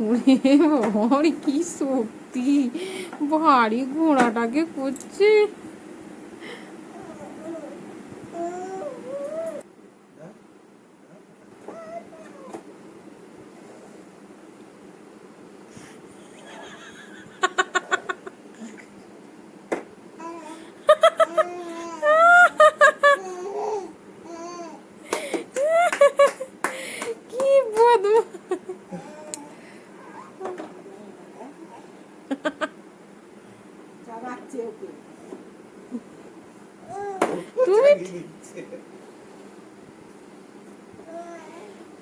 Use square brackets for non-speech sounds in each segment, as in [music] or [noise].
ওরে বাবা কি শক্তি ভারী ঘোড়াটাকে করছে তুমি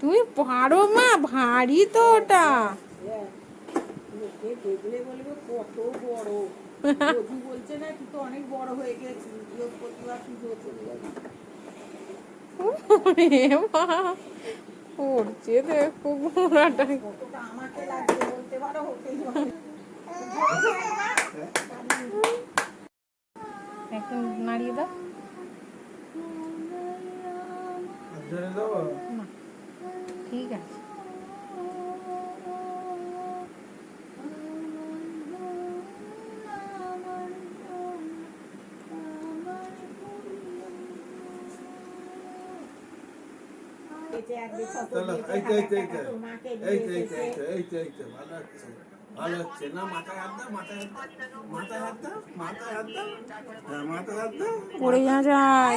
তুমি পারো মা ভারী তো ওটা। দেখলে বলবে কত বড়। বধু বলছে না তুই তো অনেক বড় হয়ে গেছিস বৃহস্পতিবার পুজো চলে যাবে ওরে মা দেখো ঘোড়াটা আমাকে লাগবে বলতে পারো হতেই একটু নাড়িয়ে দাও। ঠিক আছে। ভালো হচ্ছে না মাথায় হাত দাও মাথায় হাত দাও মাথায় হাত দাও মাথায় হাত দাও হ্যাঁ মাথায় হাত দাও পড়ে যায়।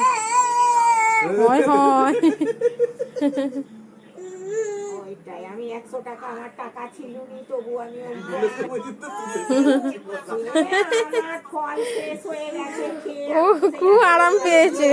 হয় হয় ওইটাই আমি একশো টাকা আমার টাকা ছিল নি তবু আমি [laughs] ফল শেষ হয়ে গেছে খুব আরাম পেয়েছে।